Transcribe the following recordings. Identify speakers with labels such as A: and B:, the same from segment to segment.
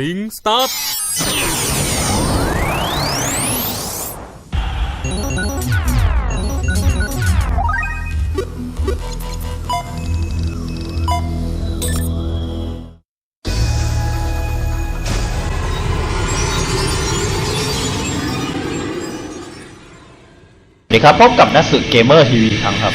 A: ลิงสตาร์ท
B: สวัสดีครับพบกับนักสืบเกมเมอร์ทีวีครั้งครับ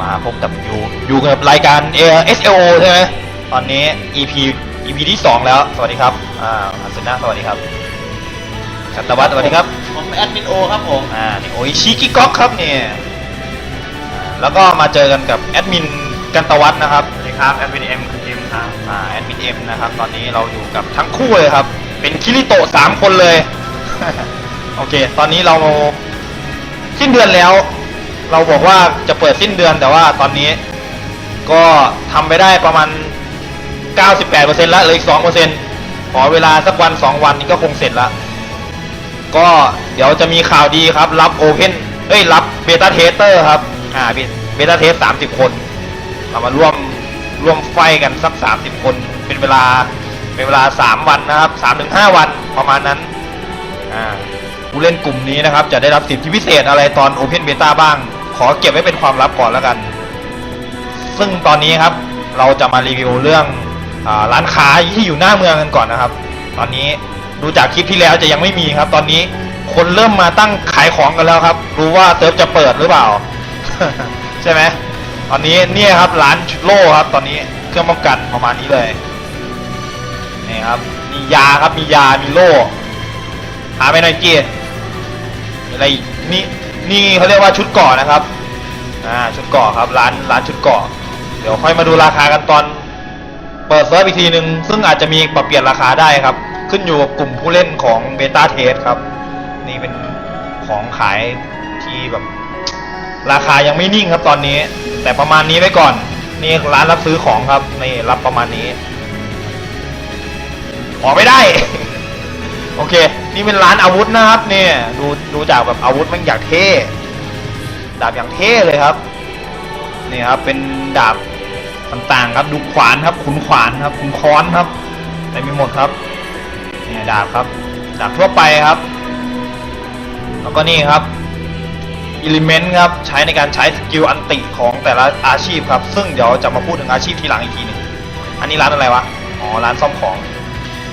B: มาพบกับยูอยู่กับรายการเอ SLO ใช่ไหมตอนนี้ EP EP ที่ 2 แล้ว สวัสดีครับ อ่าอัศนาสวัสดีครับกัตตวัฒน์สวัสดีครับ
C: ผมแอดมินโอครับผม
B: อ่า นี่โอ้ยชิกิก๊อกครับเนี่ยอ่าแล้วก็มาเจอกันกับแอดมินกันตวัฒน์นะครับ
C: สวัสดีครับแอดมินเอ็มคือทีมครับ
B: อ่า แอดมินเอ็มนะครับ ตอนนี้เราอยู่กับทั้งคู่เลยครับ เป็นคิริโตะสามคนเลย โอเค ตอนนี้เราสิ้นเดือนแล้ว เราบอกว่าจะเปิดสิ้นเดือนแต่ว่าตอนนี้ ก็ทำไปได้ประมาณ 98%แล้วเหลยอีก2%ขอเวลาสักวัน 2 วันนี้ก็คงเสร็จแล้วก็เดี๋ยวจะมีข่าวดีครับ รับโอเพนเอ้ย รับเบต้าเทสเตอร์ครับ อ่าเบต้าเทส 30 คนเรามาร่วมร่วมไฟกันสัก 30 คน เป็นเวลาเป็นเวลา 3 วันนะครับ3ถึง5วันประมาณนั้น อ่าผู้เล่นกลุ่มนี้นะครับ จะได้รับสิทธิพิเศษอะไรตอน Open Beta บ้าง ขอเก็บไว้เป็นความลับก่อนแล้วกัน ซึ่งตอนนี้ครับ เราจะมารีวิวเรื่อง ร้านค้าที่อยู่หน้าเมืองกันก่อนนะครับ ตอนนี้ดูจากคลิปที่แล้วจะยังไม่มีครับ ตอนนี้คนเริ่มมาตั้งขายของกันแล้วครับ รู้ว่าเซิร์ฟจะเปิดหรือเปล่า ใช่ไหมตอนนี้เนี่ยครับร้านชุดโล่ครับ ตอนนี้เครื่องป้องกันประมาณนี้เลยนี่ครับมียาครับมียามีโล่หาไปหน่อยจีอะไรนี่นี่เขาเรียกว่าชุดเกาะนะครับอ่าชุดเกาะครับร้านร้านชุดเกาะเดี๋ยวค่อยมาดูราคากันตอน เปิดเซิร์ฟอีกทีหนึ่งซึ่งอาจจะมีปรับเปลี่ยนราคาได้ครับ ขึ้นอยู่กับกลุ่มผู้เล่นของเบต้าเทสครับ นี่เป็นของขายที่แบบ ราคายังไม่นิ่งครับตอนนี้ แต่ประมาณนี้ไว้ก่อน นี่ร้านรับซื้อของครับนี่รับประมาณนี้ออกไม่ได้ โอเค นี่เป็นร้านอาวุธนะครับเนี่ยดูดูจากแบบอาวุธมันอยางเท่ดาบอย่างเท่เลยครับนี่ครับเป็นดาบ ต่างๆครับดูขวานครับขุนขวานครับขุนค้อนครับแต่มีหมดครับเนี่ยดาบครับดาบทั่วไปครับ แล้วก็นี่ครับอิเลเมนต์ครับใช้ในการใช้สกิลอันติของแต่ละอาชีพครับ ซึ่งเดี๋ยวจะมาพูดถึงอาชีพทีหลังอีกทีหนึงอันนี้ร้านอะไรวะอ๋อร้านซ่อมของ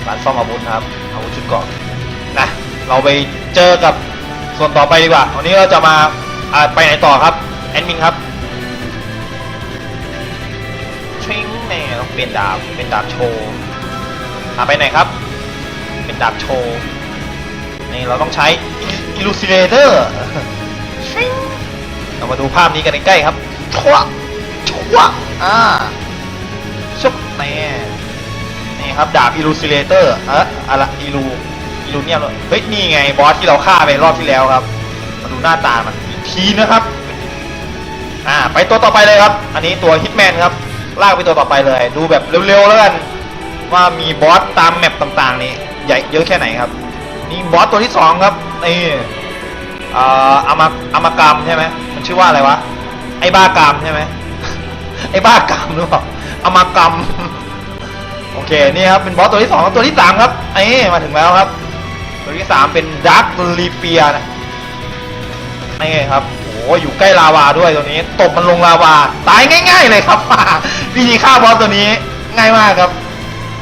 B: ร้านซ่อมอาวุธครับอาวุธชุดเกราะนะเราไปเจอกับส่วนต่อไปดีกว่าวันนี้เราจะมาไปไหนต่อครับแอดมินครับ ต้องเปลี่ยนดาบเป็นดาบโชว์อาไปไหนครับ เป็นดาบโชว์นี่เราต้องใช้ Illustrator เรามาดูภาพนี้กันใกล้ๆครับชัวชัวอ่าชุบแน่นี่ครับดาบ Illustrator ฮะอะไรอิลูอิลูเนี่ยเฮ้ยนี่ไงบอสที่เราฆ่าไปรอบที่แล้วครับ มาดูหน้าตามันอีกทีนะครับอ่าไปตัวต่อไปเลยครับ อันนี้ตัวฮิตแมนครับ ลากไปตัวต่อไปเลย ดูแบบเร็วๆแล้วกันว่ามีบอสตามแมปต่างๆนี่ใหญ่เยอะแค่ไหนครับนี่บอสตัวที่สองครับนี่เอ่ออามากอามากรรมใช่ไหมมันชื่อว่าอะไรวะไอ้บ้ากรรมใช่ไหมไอ้บ้ากรรมหรือเปล่าอามากรรมโอเคนี่ครับเป็นบอสตัวที่สองตัวที่สามครับเอ้มาถึงแล้วครับ ตัวที่สามเป็นดักลีเปียนะนี่ครับโอ้อยู่ใกล้ลาวาด้วยตัวนี้ตบมันลงลาวา ตายง่าย ๆ เลยครับ วิธีฆ่าบอสตัวนี้ง่ายมากครับ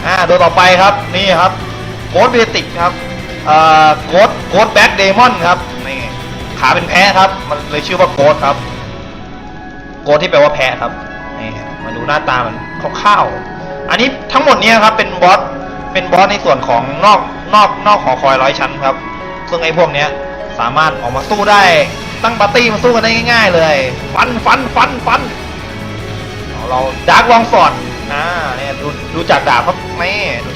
B: อ่าตัวต่อไปครับนี่ครับโกดเบติกครับเอ่อโกดโกดแบ็กเดมอนครับนี่ขาเป็นแพะครับ มันเลยชื่อว่าโกดครับ โกดที่แปลว่าแพะครับนี่มาดูหน้าตามันคร่าวๆอันนี้ทั้งหมดเนี้ครับเป็นบอสเป็นบอสในส่วนของนอกนอกนอกหอคอยร้อยชั้นครับ ซึ่งไอ้พวกเนี้ยสามารถออกมาสู้ได้ตั้งปาร์ตี้มาสู้กันได้ง่าย ๆ เลย ฟันฟันฟันฟัน เอาเราดาร์กลองสอดอ่าเนี่ยดูดูจากดาบครับนี่ดู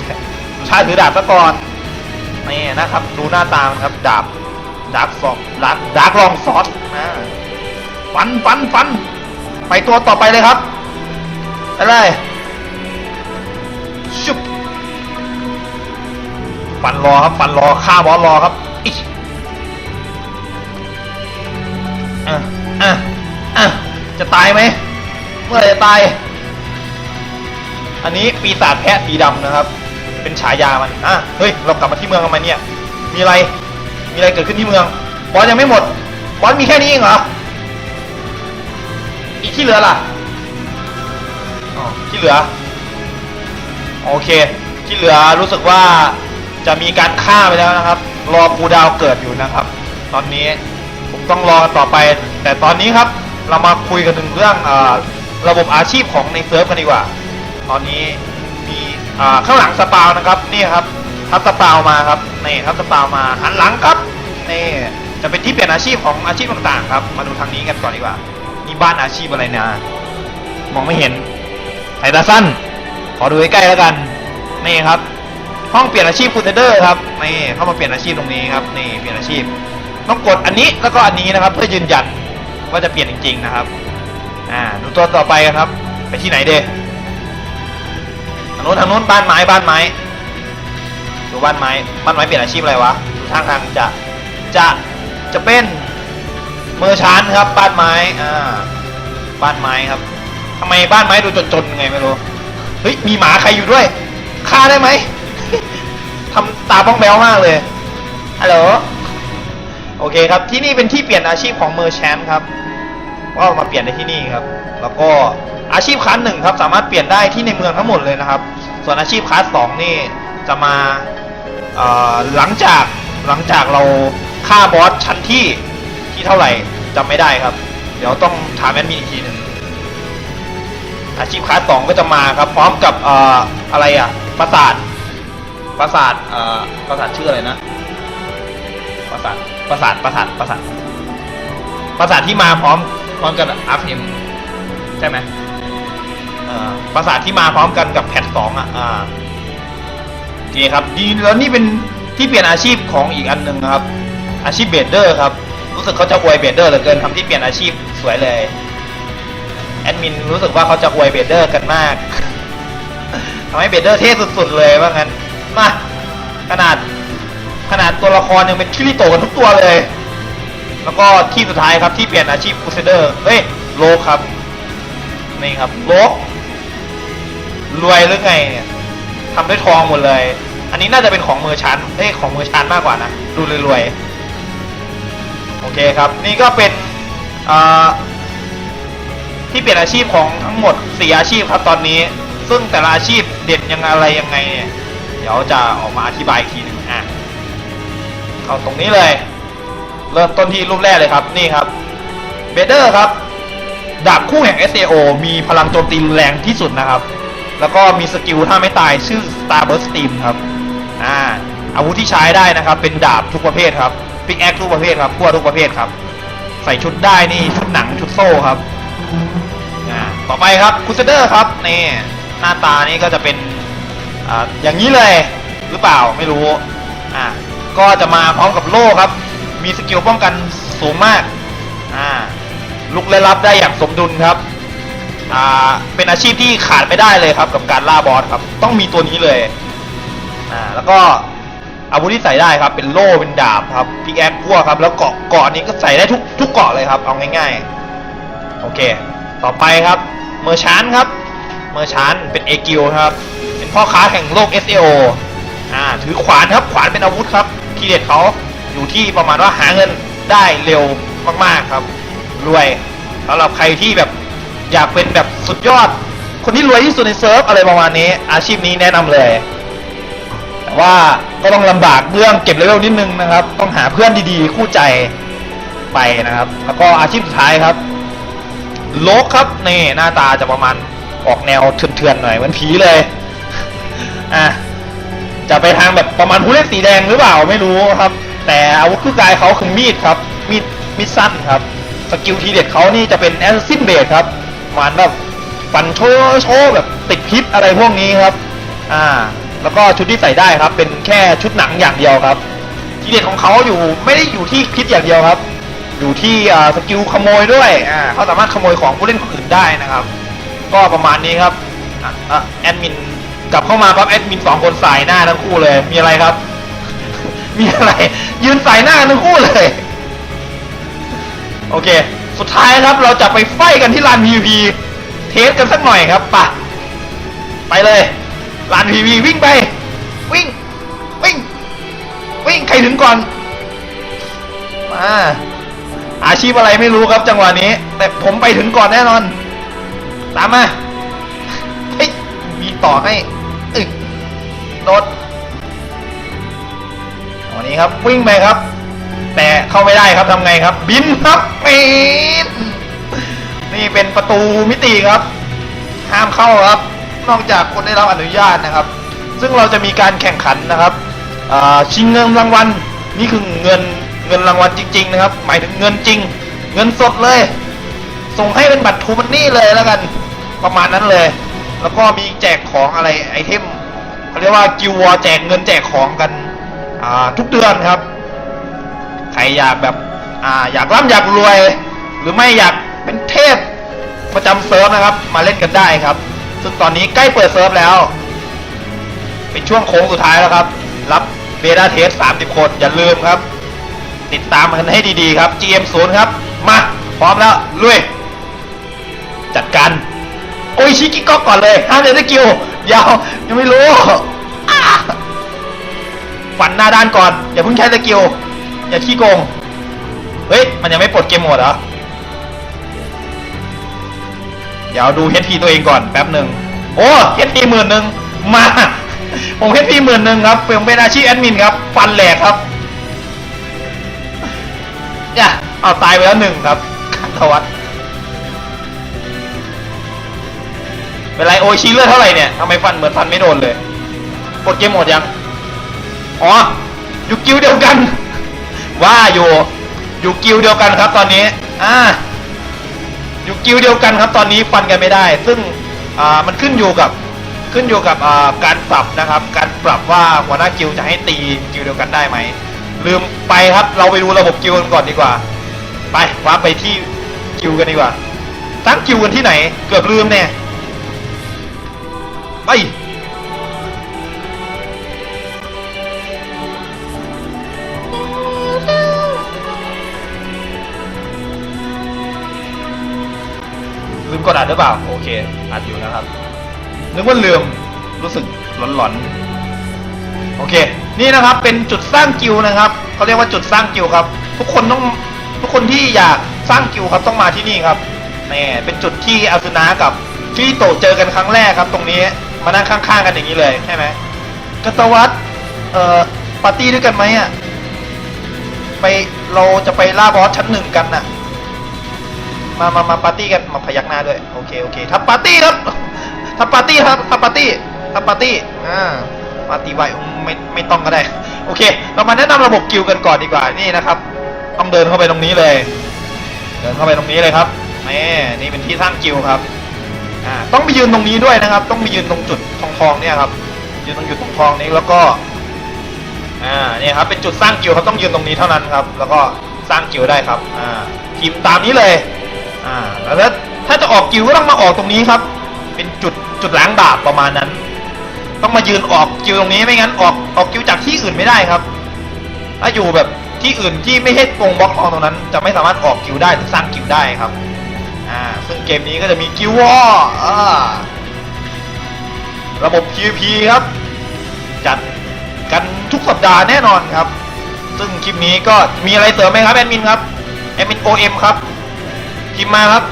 B: ดูชาถือดาบซะก่อนนี่นะครับ ดูหน้าตามครับดาบดาร์กสอดดาร์กดาร์กลองสอดอ่าฟันฟันฟันไปตัวต่อไปเลยครับไปเลยชุบฟันรอครับฟันรอฆ่าบอสรอครับอิอะอะอะจะตายไหม เมื่อไหรจะตาย อันนี้ปีศาจแพะสีดำนะครับ เป็นฉายามันอะเฮ้ย เรากลับมาที่เมืองทำไมเนี่ย มีอะไร มีอะไรเกิดขึ้นที่เมือง บอสยังไม่หมด บอสมีแค่นี้เองเหรอ อีกที่เหลือล่ะอ๋อที่เหลือ โอเค ที่เหลือรู้สึกว่าจะมีการฆ่าไปแล้วนะครับ รอคูดาวเกิดอยู่นะครับ ตอนนี้ผมต้องรอกันต่อไป แต่ตอนนี้ครับ เรามาคุยกันถึงเรื่องอ ระบบอาชีพของในเซิร์ฟกันดีกว่า ตอนนี้มีอ่าข้างหลังสปาวนะครับนี่ครับทับสปาวมาครับนี่ทับสปาวมาหันหลังครับนี่จะเป็นที่เปลี่ยนอาชีพของอาชีพต่างๆครับ มาดูทางนี้กันก่อนดีกว่านี่บ้านอาชีพอะไรนะมองไม่เห็นสายตาสั้น ขอดูใกล้ๆแล้วกันนี่ครับ ห้องเปลี่ยนอาชีพคูเทเดอร์ครับนี่เข้ามาเปลี่ยนอาชีพตรงนี้ครับนี่เปลี่ยนอาชีพต้องกดอันนี้แล้วก็อันนี้นะครับ เพื่อยืนยันว่าจะเปลี่ยนจริง ๆ นะครับ อ่าดูตัวต่อไปกันครับ ไปที่ไหนเดทางโน้นทางโน้นบ้านไม้บ้านไม้ดูบ้านไม้บ้านไม้เปลี่ยนอาชีพอะไรวะดูทางทางจะจะจะเป็นเมอร์ชานครับบ้านไม้อ่าบ้านไม้ครับทำไมบ้านไม้ดูจนๆไงไม่รู้เฮ้ยมีหมาใครอยู่ด้วยฆ่าได้ไหมทำตาบ้องแบวมากเลยฮัลโหลโอเคครับที่นี่เป็นที่เปลี่ยนอาชีพของเมอร์แชนครับ ก็มาเปลี่ยนในที่นี่ครับ แล้วก็อาชีพคลาสหนึ่งครับ สามารถเปลี่ยนได้ที่ในเมืองทั้งหมดเลยนะครับ ส่วนอาชีพคลาสสองนี่จะมาหลังจากหลังจากเราฆ่าบอสชั้นที่ที่เท่าไหร่จำไม่ได้ครับ เดี๋ยวต้องถามแอดมินอีกทีหนึ่งอาชีพคลาสสองก็จะมาครับ พร้อมกับออะไรอะปราสาทปราสาทปราสาทชื่ออะไรนะปราสาทปราสาทปราสาทปราสาทปราสาทที่มาพร้อม พร้อมกันอาร์เมใช่ไหมเอ่อปราสาทที่มาพร้อมกันกับแพทสองอะอ่าโอเคครับดีแล้วนี่เป็นที่เปลี่ยนอาชีพของอีกอันหนึ่งนะครับ อาชีพเบดเดอร์ครับ รู้สึกเขาจะอวยเบดเดอร์เหลือเกินทำที่เปลี่ยนอาชีพสวยเลยแอดมินรู้สึกว่าเขาจะอวยเบเดอร์กันมากทำให้เบเดอร์เท่สุดๆเลยว่างั้นมาขนาดขนาดตัวละครยังเป็นคิริโตะกันทุกตัวเลย แล้วก็ที่สุดท้ายครับที่เปลี่ยนอาชีพคูเซเดอร์เฮ้ยโลกครับนี่ครับโลกรวยหรือไงเนี่ยทำด้วยทองหมดเลย อันนี้น่าจะเป็นของมือชันเอ้ยของมือชันมากกว่านะ ดูรวยๆ โอเคครับ นี่ก็เป็นที่เปลี่ยนอาชีพของทั้งหมดสี่อาชีพครับตอนนี้ ซึ่งแต่ละอาชีพเด่นยังอะไรยังไงเนี่ย เดี๋ยวจะออกมาอธิบายอีกทีหนึงอะเข้าตรงนี้เลย เริ่มต้นที่รูปแรกเลยครับ นี่ครับเบเดอร์ครับ ดาบคู่แห่ง SAO มีพลังโจมตีแรงที่สุดนะครับ แล้วก็มีสกิลถ้าไม่ตายชื่อ Starburst Steam ครับ อ่า อาวุธที่ใช้ได้นะครับ เป็นดาบทุกประเภทครับปิกแอคทุกประเภทครับพั่วทุกประเภทครับ ใส่ชุดได้นี่ชุดหนังชุดโซ่ครับ อ่า ต่อไปครับคูเซเดอร์ครับ นี่ หน้าตานี่ก็จะเป็น อ่า อย่างนี้เลย หรือเปล่าไม่รู้ อ่า ก็จะมาพร้อมกับโล่ครับ มีสกิลป้องกันสูงมากอ่าลุกและรับได้อย่างสมดุลครับอ่าเป็นอาชีพที่ขาดไม่ได้เลยครับกับการล่าบอสครับ ต้องมีตัวนี้เลยอ่าแล้วก็อาวุธที่ใส่ได้ครับ เป็นโล่เป็นดาบครับพิกแอคพั่วครับ แล้วเกาะเกาะนี้ก็ใส่ได้ทุกทุกเกาะเลยครับ เอาง่ายๆ โอเค ต่อไปครับ เมอร์ชานครับ เมอร์ชานเป็นเอกิลครับ เป็นพ่อค้าแห่งโลก SAO อ่าถือขวานครับขวานเป็นอาวุธครับทีเด็ดเขา อยู่ที่ประมาณว่าหาเงินได้เร็วมากๆครับ รวยสำหรับใครที่แบบอยากเป็นแบบสุดยอด คนที่รวยที่สุดในเซิร์ฟอะไรประมาณนี้ อาชีพนี้แนะนำเลย แต่ว่าก็ต้องลำบากเรื่องเก็บเลเวลนิดนึงนะครับ ต้องหาเพื่อนดีๆ คู่ใจไปนะครับ แล้วก็อาชีพสุดท้ายครับโลกครับนี่หน้าตาจะประมาณออกแนวเถื่อนๆหน่อยเหมือนผีเลยอะจะไปทางแบบประมาณผู้เล่นสีแดงหรือเปล่าไม่รู้ครับ แต่อาวุธคู่กายเขาคือมีดครับมีดมีดสั้นครับ สกิลทีเด็ดเขานี่จะเป็นแอสซินเบดครับมันแบบฟันโชว์โชว์แบบติดพิษอะไรพวกนี้ครับ อ่า แล้วก็ชุดที่ใส่ได้ครับ เป็นแค่ชุดหนังอย่างเดียวครับ ทีเด็ดของเขาอยู่ไม่ได้อยู่ที่พิษอย่างเดียวครับ อยู่ที่อ่าสกิลขโมยด้วยอ่าเขาสามารถขโมยของผู้เล่นคนอื่นได้นะครับ ก็ประมาณนี้ครับอะอะแอดมินกลับเข้ามาปั๊บแอดมินสองคนสายหน้าทั้งคู่เลยมีอะไรครับ มีอะไร ยืนสายหน้าทั้งคู่เลย โอเค สุดท้ายครับเราจะไปไฟกันที่ลาน PVP เทสกันสักหน่อยครับปะไปเลยลาน PVP วิ่งไป วิ่ง วิ่ง วิ่งใครถึงก่อน มาอาชีพอะไรไม่รู้ครับจังหวะนี้ แต่ผมไปถึงก่อนแน่นอน ตามมาเฮ้ยมีต่อให้อึโดด นี้ครับ วิ่งไปครับ แต่เข้าไม่ได้ครับทำไงครับ บินครับปีนนี่เป็นประตูมิติครับ ห้ามเข้าครับ นอกจากคนได้รับอนุญาตนะครับ ซึ่งเราจะมีการแข่งขันนะครับชิงเงินรางวัลนี่คือเงินเงินรางวัลจริง ๆ นะครับ หมายถึงเงินจริง เงินสดเลย ส่งให้เป็นบัตรทูมันนี่เลยแล้วกันประมาณนั้นเลย แล้วก็มีแจกของอะไรไอเทมเขาเรียกว่ากิววอแจกเงินแจกของกัน ทุกเดือนครับ ใครอยากแบบออยากร่ำอยากรวย หรือไม่อยากเป็นเทพประจำเซิร์ฟนะครับ มาเล่นกันได้ครับ ซึ่งตอนนี้ใกล้เปิดเซิร์ฟแล้ว เป็นช่วงโค้งสุดท้ายแล้วครับ รับเบต้าเทส 30 คน อย่าลืมครับ ติดตามกันให้ดีๆครับ GM0 ครับ มา พร้อมแล้ว ลุย จัดการโอ้ยชิกิก็ก่อนเลยห้ามเลยสกิลยาวยังไม่รู้ ฝันหน้าด้านก่อน อย่าเพิ่งใช้สกิล อย่าขี้โกง เฮ้ย มันยังไม่ปลดเกมโหมดเหรอ เดี๋ยวดู HP ตัวเองก่อนแป๊บหนึ่งโอ้ HP หมื่นหนึ่งมา ผม HP หมื่นหนึ่งครับผมเป็นอาชีพแอดมินครับ ฟันแหลกครับเนี่ยเอาตายไปแล้วหนึ่งครับขันทวัฒน์เป็นไรโอชีเลือดเท่าไหร่เนี่ยทำไมฟันเหมือนฟันไม่โดนเลย กดเกมหมดยัง อ๋ออยู่กิวเดียวกัน ว่าอยู่อยู่กิวเดียวกันครับตอนนี้อ่าอยู่กิวเดียวกันครับตอนนี้ฟันกันไม่ได้ ซึ่งอ่ามันขึ้นอยู่กับขึ้นอยู่กับอ่าการปรับนะครับ การปรับว่าหัวหน้ากิวจะให้ตีกิวเดียวกันได้ไหมลืมไปครับเราไปดูระบบกิวกันก่อนดีกว่า ไปว่าไปที่กิวกันดีกว่าตั้งกิวกันที่ไหน เกือบลืมเนี่ยไป อัดหรือเปล่า โอเคอัดอยู่นะครับ นึกว่าลืมรู้สึกหลอนๆ โอเค นี่นะครับเป็นจุดสร้างกิลด์นะครับเขาเรียกว่าจุดสร้างกิลด์ครับ ทุกคนต้องทุกคนที่อยากสร้างกิลด์ครับต้องมาที่นี่ครับนี่เป็นจุดที่อาซุนะกับฟิโตเจอกันครั้งแรกครับ ตรงนี้มานั่งข้างๆกันอย่างนี้เลยใช่ไหมกัตวัตเอ่อปาร์ตี้ด้วยกันไหมอะไปเราจะไปล่าบอสชั้นหนึ่งกันน่ะ มามามาปาร์ตี้กันมาพยักหน้าด้วยโอเคโอเคทำปาร์ตี้ครับทำปาร์ตี้ครับทำปาร์ตี้ทำปาร์ตี้อ่าปาร์ตี้ไว้ไม่ไม่ต้องก็ได้โอเค เรามาแนะนำระบบกิลกันก่อนดีกว่านี่นะครับต้องเดินเข้าไปตรงนี้เลย เดินเข้าไปตรงนี้เลยครับนี่นี่เป็นที่สร้างกิลครับอ่าต้องไปยืนตรงนี้ด้วยนะครับ ต้องไปยืนตรงจุดทองทองเนี่ยครับยืนตรงจุดทองทองนี้แล้วก็อ่าเนี่ยครับเป็นจุดสร้างกิลด์ครับต้องยืนตรงนี้เท่านั้นครับ แล้วก็สร้างกิลได้ครับอ่าพิมพ์ตามนี้เลย อ่าแล้วถ้าจะออกกิลด์ก็ต้องมาออกตรงนี้ครับ เป็นจุดจุดล้างบาปประมาณนั้น ต้องมายืนออกกิลด์ตรงนี้ไม่งั้นออกออกกิลด์จากที่อื่นไม่ได้ครับ ถ้าอยู่แบบที่อื่นที่ไม่ใช่ตรงบล็อกทองตรงนั้น จะไม่สามารถออกกิลด์ได้หรือสร้างกิลด์ได้ครับอ่าซึ่งเกมนี้ก็จะมีกิลด์วอร์ระบบ PVP ครับ จัดกันทุกสัปดาห์แน่นอนครับ ซึ่งคลิปนี้ก็มีอะไรเสริมไหมครับแอดมินครับแอดมิน OM ครับ พิมพ์มาครับ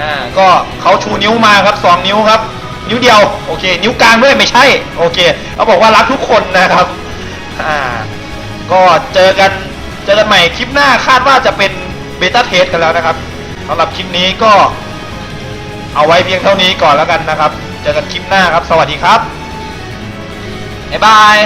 B: อ่าก็เขาชูนิ้วมาครับสองนิ้วครับ นิ้วเดียวโอเค นิ้วกลางด้วยไม่ใช่โอเคเขาบอกว่ารักทุกคนนะครับอ่าก็เจอกันเจอกันใหม่คลิปหน้าคาดว่าจะเป็นเบต้าเทสกันแล้วนะครับสำหรับคลิปนี้ก็เอาไว้เพียงเท่านี้ก่อนแล้วกันนะครับ เจอกันคลิปหน้าครับ สวัสดีครับบ๊ายบาย